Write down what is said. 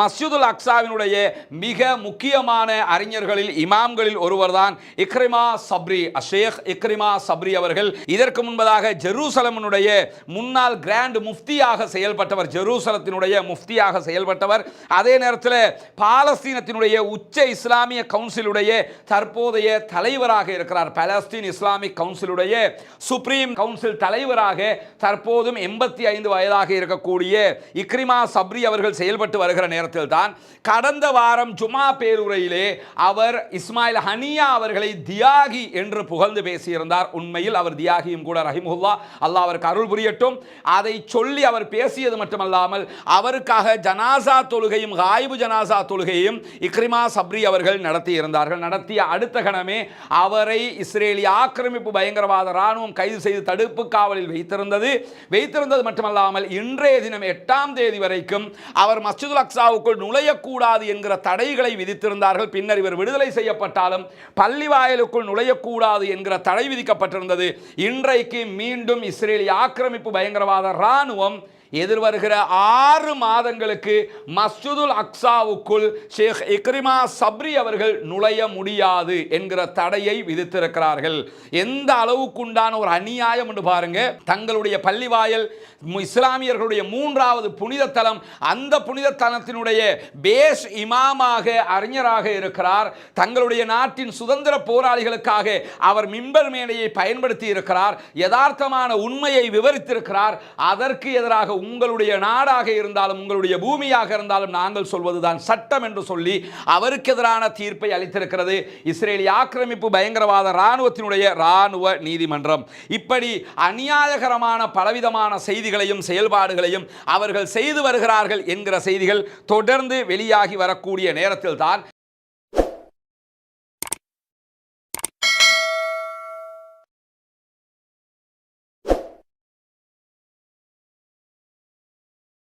மஸ்ஜிதுல் அக்ஸாவினுடைய மிக முக்கியமான அறிஞர்களில் இமாம்களில் ஒருவர்தான் இக்ரிமா சப்ரி அஷேக் இக்ரிமா சப்ரி அவர்கள். இதற்கு முன்பதாக ஜெருசலமினுடைய முன்னாள் கிராண்ட் முஃப்தியாக செயல்பட்டவர் ஜெருசலத்தினுடைய முஃப்தியாக செயல்பட்டவர். அதே நேரத்தில் பாலஸ்தீனத்தினுடைய உச்ச இஸ்லாமிய கவுன்சிலுடைய தற்போதைய தலைவராக இருக்கிறார். பாலஸ்தீன் இஸ்லாமிக் கவுன்சிலுடைய சுப்ரீம் கவுன்சில் தலைவராக தற்போதும் எண்பத்தி ஐந்து வயதாக இருக்கக்கூடிய இக்ரிமா சப்ரி அவர்கள் செயல்பட்டு வருகிற நேரத்தில் தான் கடந்த வாரம் ஜுமா பேருரையிலே அவர் இஸ்மாயில் ஹனியா அவர்களை தியாகி என்று புகழ்ந்து பேசியிருந்தார். உண்மையில் அவர் தியாகியும் கூட ரஹிமுல்லா அல்லாஹ் அவருக்கு அருள் புரியட்டும். அதை சொல்லி அவர் பேசியது மட்டுமல்லாமல் அவருக்காக ஜனாசா தொழுகையும் காய்பு ஜனாசா தொழுகையும் இக்ரிமா சப்ரி அவர்கள் நடத்தி இருந்தார்கள் நடத்திய அடுத்த கணமே அவரை இஸ்ரேலிய ஆக்கிரமிப்பு பயங்கரவாத இராணுவம் கைது செய்து தடுப்பு காவலில் வைத்திருந்தது. வைத்திருந்தது மட்டுமல்லாமல் இன்றைய தினம் எட்டாம் தேதி வரைக்கும் அவர் மஸ்ஜிதுல் அக்ஸாவுக்குள் நுழையக்கூடாது என்கிற தடைகளை விதித்திருந்தார்கள். பின்னர் இவர் விடுதலை செய்யப்பட்டாலும் பள்ளி வாயிலுக்குள் நுழையக்கூடாது என்கிற தடை விதிக்கப்பட்டிருந்தது. இன்றைக்கு மீண்டும் இஸ்ரேலிய ஆக்கிரமிப்பு பயங்கரவாத ராணுவம் எதிர்வருகிற ஆறு மாதங்களுக்கு மஸ்ஜுதுல் அக்ஸாவுக்குள் ஷேக் இக்ரிமா சப்ரி அவர்கள் நுழைய முடியாது என்கிற தடையை விதித்திருக்கிறார்கள். எந்த அளவுக்குண்டான ஒரு அநியாயம் என்று பாருங்க. தங்களுடைய பள்ளிவாயல் இஸ்லாமியர்களுடைய மூன்றாவது புனித தலம் அந்த புனித தலத்தினுடைய பேஸ் இமாமாக அறிஞராக இருக்கிறார். தங்களுடைய நாட்டின் சுதந்திர போராளிகளுக்காக அவர் மிம்பர் மேடையை பயன்படுத்தி இருக்கிறார். யதார்த்தமான உண்மையை விவரித்திருக்கிறார். அதற்கு எதிராக உங்களுடைய நாடாக இருந்தாலும் உங்களுடைய பூமியாக இருந்தாலும் நாங்கள் சொல்வதுதான் சட்டம் என்று சொல்லி அவருக்கு எதிரான தீர்ப்பை அளித்திருக்கிறது. இஸ்ரேலிய ஆக்கிரமிப்பு பயங்கரவாத இராணுவத்தினுடைய இராணுவ நீதிமன்றம். இப்படி அநியாயகரமான பலவிதமான செய்திகளையும் செயல்பாடுகளையும் அவர்கள் செய்து வருகிறார்கள் என்கிற செய்திகள் தொடர்ந்து வெளியாகி வரக்கூடிய நேரத்தில் தான்